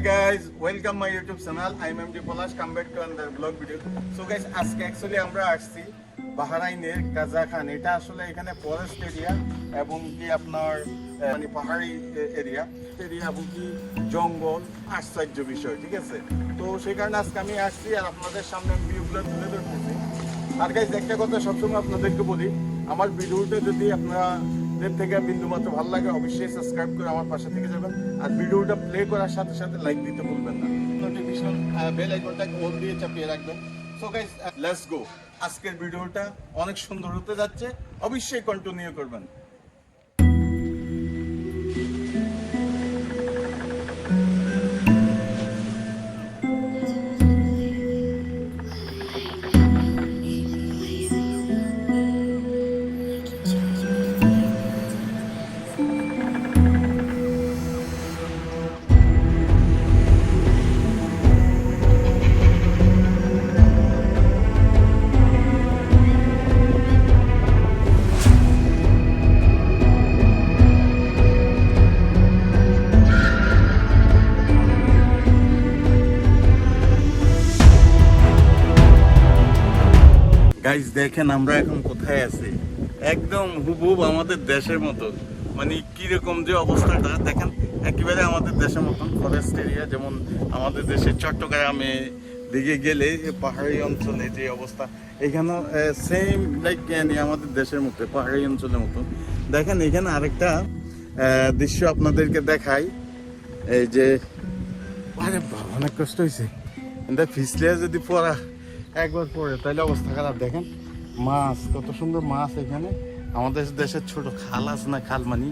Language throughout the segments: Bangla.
Guys, welcome my YouTube channel. I'm MD Polash. Come back to another vlog video. So guys, আজকে অ্যাকচুয়ালি আমরা আসছি বাহারাইনের কাজাখান এটা আসলে এখানে ফরেস্ট এরিয়া এবং কি আপনার মানে পাহাড়ি এরিয়া এরিয়া কি জঙ্গল আশ্চর্য বিষয় ঠিক আছে তো সেই কারণে আজকে আমি আসছি আর আপনাদের সামনে আমি তুলে ধরতেছি আর গাইজ একটা কথা সবসময় আপনাদেরকে বলি আমার ভিডিওটা যদি আপনাদের থেকে বিন্দু মাত্র ভালো লাগে, অবশ্যই সাবস্ক্রাইব করে আমার পাশে থেকে যাবেন। আর ভিডিওটা প্লে করার সাথে সাথে লাইক দিতে ভুলবেন না। নোটিফিকেশন বেল আইকনটাকে অন দিয়ে চাপিয়ে রাখবেন। সো গাইস লেটস গো আজকের ভিডিওটা অনেক সুন্দর হতে যাচ্ছে। অবশ্যই কন্টিনিউ করবেন। গাইজ দেখেন আমরা এখন কোথায় আছি? একদম হুবহুব আমাদের দেশের মতো। মানে কীরকম যে অবস্থাটা দেখেন, একেবারে আমাদের দেশের মতন ফরেস্ট এরিয়া যেমন আমাদের দেশের চট্টগ্রামে দিকে গেলে পাহাড়ি অঞ্চলে যে অবস্থা এখানে সেম লাইক আমাদের দেশের মতো, পাহাড়ি অঞ্চলের মতো। দেখেন, এখানে আরেকটা দৃশ্য আপনাদেরকে দেখাই। এই যে, আরে অনেক কষ্ট হয়েছে এটা ফিসলে যদি পড়া একবার পরে। তাহলে অবস্থা খারাপ। দেখেন, মাছ, কত সুন্দর মাছ এখানে। আমাদের দেশের ছোট খাল আছে না খাল মানি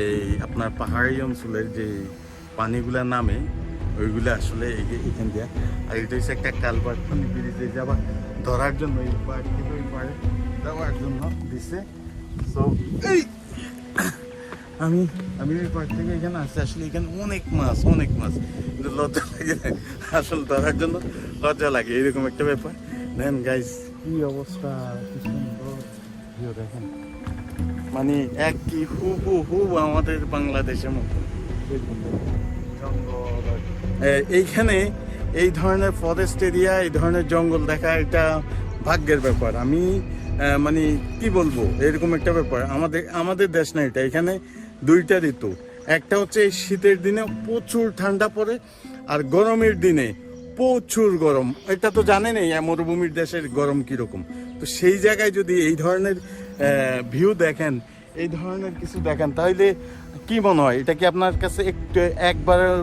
এই আপনার পাহাড়ি অঞ্চলের যে পানিগুলা নামে, ওইগুলো আসলে এখান দিয়ে। আর এটা হচ্ছে একটা কালবার পানি ব্রিজে যাবার ধরার জন্য এই পাড় থেকে ওই পাড়ে যাওয়ার জন্য দিছে। সো এই! আমি আমি ওই পার্ক থেকে এখানে আসছি। আসলে এখানে অনেক মাছ অনেক মাছ। লজ্জা লাগে আসলে ধরার জন্য লজ্জা লাগে, এরকম একটা ব্যাপার। দেন গাইস কি অবস্থা? কি সুন্দর। ভিউ দেখেন। মানে এক কি হু হু হু আমাদের বাংলাদেশের মতো। এইখানে এই ধরনের ফরেস্ট এরিয়া এই ধরনের জঙ্গল দেখা এটা ভাগ্যের ব্যাপার। আমি মানে কি বলব? এরকম একটা ব্যাপার। আমাদের আমাদের দেশ না এটা। এখানে দুইটা ঋতু। একটা হচ্ছে শীতের দিনে প্রচুর ঠান্ডা পড়ে আর গরমের দিনে প্রচুর গরম। এটা তো জানেনই মরুভূমির দেশের গরম কীরকম। তো সেই জায়গায় যদি এই ধরনের ভিউ দেখেন, এই ধরনের কিছু দেখেন, তাহলে কি মনে হয়? এটা কি আপনার কাছে একটু একবারের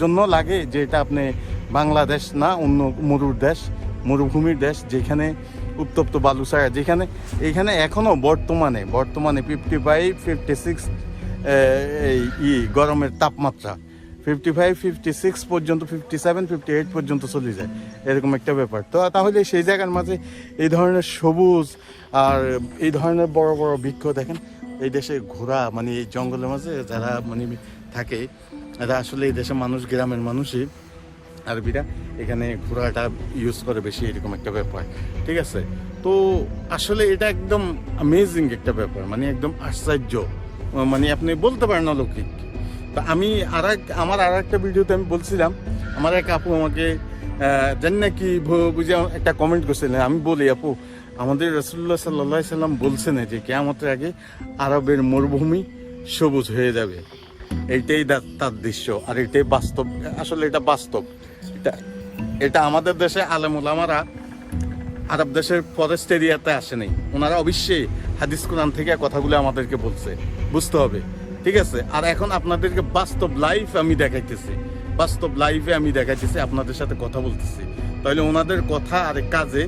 জন্য লাগে যে এটা আপনি বাংলাদেশ না অন্য মরুর দেশ, মরুভূমির দেশ, যেখানে উত্তপ্ত বালুসায়া যেখানে, এখানে এখনও বর্তমানে বর্তমানে ফিফটি ফাইভ ফিফটি সিক্স এই গরমের তাপমাত্রা। ফিফটি ফাইভ ফিফটি সিক্স পর্যন্ত ফিফটি সেভেন ফিফটি এইট পর্যন্ত চলে যায়। এরকম একটা ব্যাপার। তো তাহলে সেই জায়গার মাঝে এই ধরনের সবুজ আর এই ধরনের বড় বড় বৃক্ষ দেখেন, এই দেশে ঘোরা মানে এই জঙ্গলের মাঝে যারা মানে থাকে, এরা আসলে এই দেশের মানুষ, গ্রামের মানুষই। আরবিরা এখানে ঘোরাটা ইউজ করে বেশি, এরকম একটা ব্যাপার। ঠিক আছে? তো আসলে এটা একদম অ্যামেজিং একটা ব্যাপার মানে একদম আশ্চর্য। মানে আপনি বলতে পারেন অলৌকিক। তো আমি আর আমার আর একটা ভিডিওতে আমি বলছিলাম, আমার এক আপু আমাকে জানি না কি বুঝে একটা কমেন্ট করছিলেন। আমি বলি, আপু, আমাদের রসুল্লাহ সাল্লাহ সাল্লাম বলছেন যে কেয়ামতের আগে আরবের মরুভূমি সবুজ হয়ে যাবে। এইটাই তার দৃশ্য, আর এটাই বাস্তব, আসলে এটা বাস্তব। এটা এটা আমাদের দেশে আলেমুলামারা আরব দেশের ফরেস্ট এরিয়াতে আসেনি ওনারা অবশ্যই হাদিস কোরআন থেকে কথাগুলো আমাদেরকে বলছে। বুঝতে হবে। ঠিক আছে? আর এখন আপনাদেরকে বাস্তব লাইফ আমি দেখাইতেছি। বাস্তব লাইফে আমি দেখাইতেছি আপনাদের সাথে কথা বলতেছি। তাহলে ওনাদের কথা আর কাজে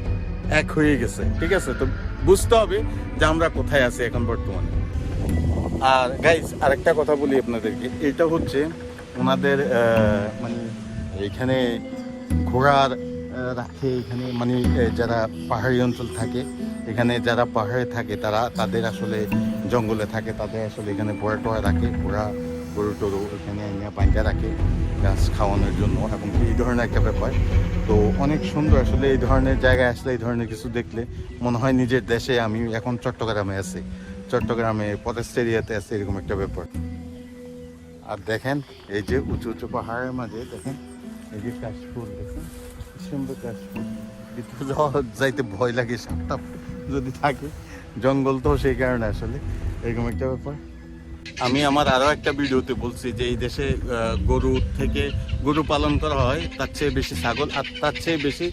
এক হয়ে গেছে ঠিক আছে? তো বুঝতে হবে যে আমরা কোথায় আছি এখন বর্তমানে। আর গাইজ আরেকটা কথা বলি আপনাদেরকে। এটা হচ্ছে ওনাদের মানে এখানে আহ, রাখে এখানে। মানে যারা পাহাড়ি অঞ্চল থাকে, এখানে যারা পাহাড়ে থাকে, তারা, তাদের আসলে জঙ্গলে থাকে, তাদের আসলে এখানে ঘোড়া টোড়া রাখে ঘোড়া গরু টরু এখানে বাইন্দা রাখে, গাছ খাওয়ানোর জন্য, এবং এই ধরনের একটা ব্যাপার। তো অনেক সুন্দর আসলে এই ধরনের জায়গায় আসলে এই ধরনের কিছু দেখলে মনে হয় নিজের দেশে আমি এখন চট্টগ্রামে আছি। চট্টগ্রামে ফরেস্ট এরিয়াতে আছে, এরকম একটা ব্যাপার। আর দেখেন, এই যে উঁচু উঁচু পাহাড়ের মাঝে, দেখেন, এই যে কাশফুল, দেখেন। ভিতরে যাওয়া যাইতে ভয় লাগে সাপটা যদি থাকে। জঙ্গল তো সেই কারণে আসলে এরকম একটা ব্যাপার। আমি আমার আরও একটা ভিডিওতে বলছি যে এই দেশে গরু থেকে গরু পালন করা হয় তার চেয়ে বেশি ছাগল আর তার চেয়ে বেশি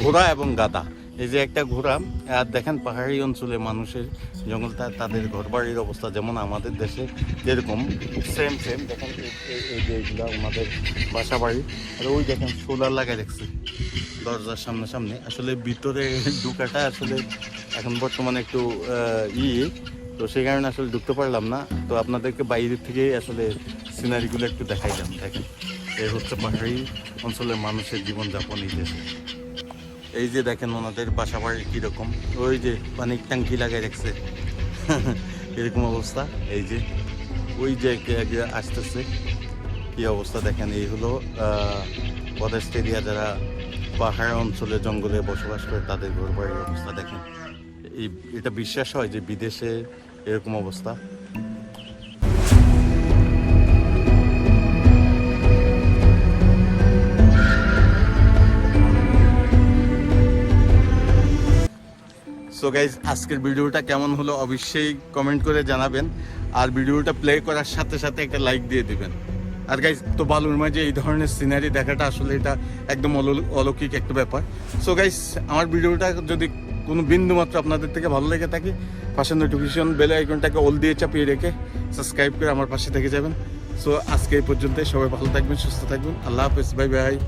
ঘোড়া এবং গাদা এই যে একটা ঘোড়া, আর দেখেন পাহাড়ি অঞ্চলে মানুষের জঙ্গল তাদের ঘরবাড়ির অবস্থা যেমন আমাদের দেশে যেরকম সেম সেম দেখেন এই- যে এগুলো আমাদের বাসা বাড়ি আর ওই দেখেন সোলার লাগাই রাখছে দরজার সামনে সামনে আসলে ভিতরে ঢুকাটা আসলে এখন বর্তমানে একটু ই তো সেই কারণে আসলে ঢুকতে পারলাম না। তো আপনাদেরকে বাইরে থেকে আসলে সিনারিগুলো একটু দেখাইলাম, দেখেন। এই হচ্ছে পাহাড়ি অঞ্চলের মানুষের জীবনযাপন এই দেশে। এই যে দেখেন ওনাদের বাসা বাড়ি কীরকম। ওই যে পানির ট্যাঙ্কি লাগাই রাখছে। এরকম অবস্থা। এই যে, ওই যে আসতেছে। কি অবস্থা দেখেন, এই হলো ফরেস্ট এরিয়া যারা পাহাড় অঞ্চলে, জঙ্গলে বসবাস করে, তাদের ঘর বাড়ির অবস্থা দেখেন। এই, এটা বিশ্বাস হয় যে বিদেশে এরকম অবস্থা। সো গাইজ আজকের ভিডিওটা কেমন হলো অবশ্যই কমেন্ট করে জানাবেন। আর ভিডিওটা প্লে করার সাথে সাথে একটা লাইক দিয়ে দিবেন। আর গাইজ তো বালুর মাঝে এই ধরনের সিনারি দেখাটা আসলে এটা একদম অলৌ- অলৌকিক একটা ব্যাপার। সো গাইজ আমার ভিডিওটা যদি কোনো বিন্দু মাত্র আপনাদের থেকে ভালো লেগে থাকে, পাশে নোটিফিকেশন বেল আইকনটাকে অল দিয়ে চাপিয়ে রেখে সাবস্ক্রাইব করে আমার পাশে থেকে যাবেন। সো আজকে এই পর্যন্ত সবাই ভালো থাকবেন, সুস্থ থাকবেন। আল্লাহ হাফেজ বাই বাই